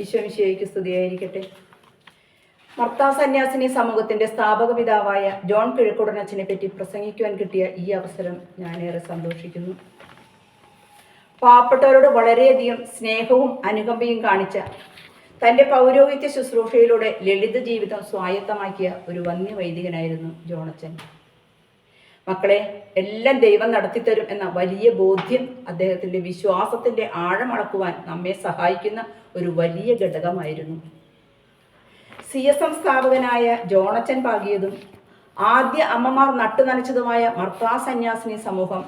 ഈശോയ്ക്ക് സ്തുതിയായിരിക്കട്ടെ. മർത്താ സന്യാസിനി സമൂഹത്തിന്റെ സ്ഥാപക പിതാവായ ജോൺ കിഴക്കുടനച്ചനെ പറ്റി പ്രസംഗിക്കുവാൻ കിട്ടിയ ഈ അവസരം ഞാനേറെ സന്തോഷിക്കുന്നു. പാവപ്പെട്ടവരോട് വളരെയധികം സ്നേഹവും അനുകമ്പയും കാണിച്ച തന്റെ പൗരോഹിത്യ ശുശ്രൂഷയിലൂടെ ലളിത ജീവിതം സ്വായത്തമാക്കിയ ഒരു വന്യ വന്യവൈദികനായിരുന്നു ജോണച്ചൻ മക്കളെ എല്ലാം ദൈവം നടത്തിത്തരും എന്ന വലിയ ബോധ്യം അദ്ദേഹത്തിന്റെ വിശ്വാസത്തിന്റെ ആഴമളക്കുവാൻ നമ്മെ സഹായിക്കുന്ന ഒരു വലിയ ഘടകമായിരുന്നു. സി എസ് എം സ്ഥാപകനായ ജോണച്ചൻ പാകിയതും ആദ്യ അമ്മമാർ നട്ടുനനച്ചതുമായ മർത്താ സന്യാസിനി സമൂഹം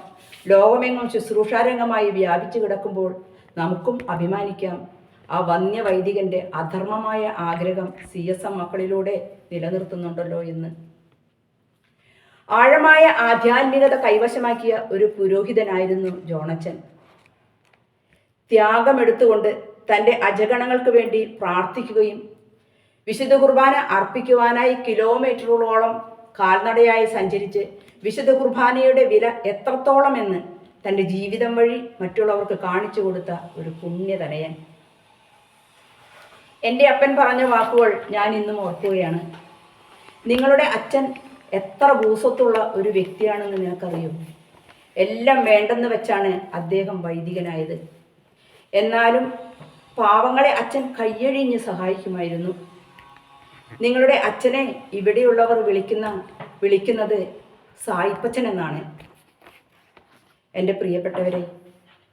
ലോകമെങ്ങും ശുശ്രൂഷാരംഗമായി വ്യാപിച്ചു കിടക്കുമ്പോൾ നമുക്കും അഭിമാനിക്കാം. ആ വന്യ വൈദികന്റെ അധർമ്മമായ ആഗ്രഹം സി എസ് എം മക്കളിലൂടെ നിലനിർത്തുന്നുണ്ടല്ലോ എന്ന്. ആഴമായ ആധ്യാത്മികത കൈവശമാക്കിയ ഒരു പുരോഹിതനായിരുന്നു ജോണച്ചൻ. ത്യാഗമെടുത്തുകൊണ്ട് തന്റെ അജഗണങ്ങൾക്ക് വേണ്ടി പ്രാർത്ഥിക്കുകയും വിശുദ്ധ കുർബാന അർപ്പിക്കുവാനായി കിലോമീറ്ററുകളോളം കാൽനടയായി സഞ്ചരിച്ച് വിശുദ്ധ കുർബാനയുടെ വില എത്രത്തോളം എന്ന് തന്റെ ജീവിതം വഴി മറ്റുള്ളവർക്ക് കാണിച്ചു കൊടുത്ത ഒരു പുണ്യതനയൻ എന്റെ അപ്പൻ പറഞ്ഞ വാക്കുകൾ ഞാൻ ഇന്നും ഓർക്കുകയാണ്. നിങ്ങളുടെ അച്ഛൻ എത്ര ഭൂസ്വത്തുള്ള ഒരു വ്യക്തിയാണെന്ന് നിനക്കറിയും? എല്ലാം വേണ്ടെന്ന് വെച്ചാണ് അദ്ദേഹം വൈദികനായത്. എന്നാലും പാവങ്ങളെ അച്ഛൻ കയ്യഴിഞ്ഞ് സഹായിക്കുമായിരുന്നു. നിങ്ങളുടെ അച്ഛനെ ഇവിടെയുള്ളവർ വിളിക്കുന്ന വിളിക്കുന്നത് സായിപ്പച്ചൻ എന്നാണ്. എന്റെ പ്രിയപ്പെട്ടവരെ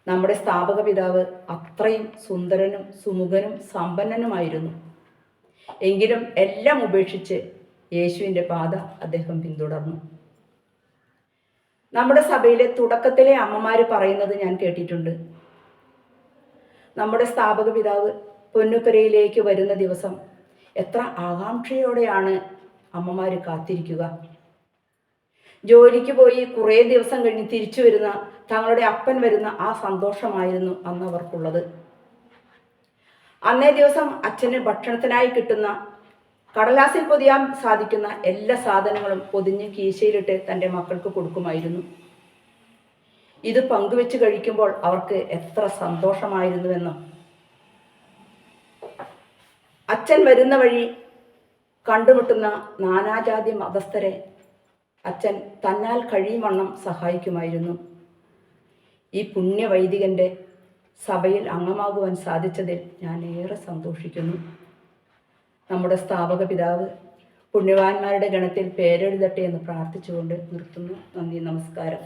നമ്മുടെ സ്ഥാപക പിതാവ് അത്രയും സുന്ദരനും സുമുഖനും സമ്പന്നനുമായിരുന്നു. എങ്കിലും എല്ലാം ഉപേക്ഷിച്ച് യേശുവിന്റെ പാത അദ്ദേഹം പിന്തുടർന്നു. നമ്മുടെ സഭയിലെ തുടക്കത്തിലെ അമ്മമാർ പറയുന്നത് ഞാൻ കേട്ടിട്ടുണ്ട്. നമ്മുടെ സ്ഥാപക പിതാവ് പൊന്നുക്കരയിലേക്ക് വരുന്ന ദിവസം എത്ര ആകാംക്ഷയോടെയാണ് അമ്മമാർ കാത്തിരിക്കുക. ജോലിക്ക് പോയി കുറേ ദിവസം കഴിഞ്ഞ് തിരിച്ചു വരുന്ന തങ്ങളുടെ അപ്പൻ വരുന്ന ആ സന്തോഷമായിരുന്നു അന്ന് അവർക്കുള്ളത്. അന്നേ ദിവസം അച്ഛന് ഭക്ഷണത്തിനായി കിട്ടുന്ന കടലാസിൽ പൊതിയാൻ സാധിക്കുന്ന എല്ലാ സാധനങ്ങളും പൊതിഞ്ഞ് കീശയിലിട്ട് തന്റെ മക്കൾക്ക് കൊടുക്കുമായിരുന്നു. ഇത് പങ്കുവെച്ച് കഴിക്കുമ്പോൾ അവർക്ക് എത്ര സന്തോഷമായിരുന്നുവെന്നും. അച്ഛൻ വരുന്ന വഴി കണ്ടുമുട്ടുന്ന നാനാജാതി മതസ്ഥരെ അച്ഛൻ തന്നാൽ കഴിയുമണ്ണം സഹായിക്കുമായിരുന്നു. ഈ പുണ്യവൈദികന്റെ സഭയിൽ അംഗമാകുവാൻ സാധിച്ചതിൽ ഞാൻ ഏറെ സന്തോഷിക്കുന്നു. നമ്മുടെ സ്ഥാപക പിതാവ് പുണ്യവാന്മാരുടെ ഗണത്തിൽ പേരെഴുതട്ടെ എന്ന് പ്രാർത്ഥിച്ചുകൊണ്ട് നിർത്തുന്നു. നന്ദി നമസ്കാരം.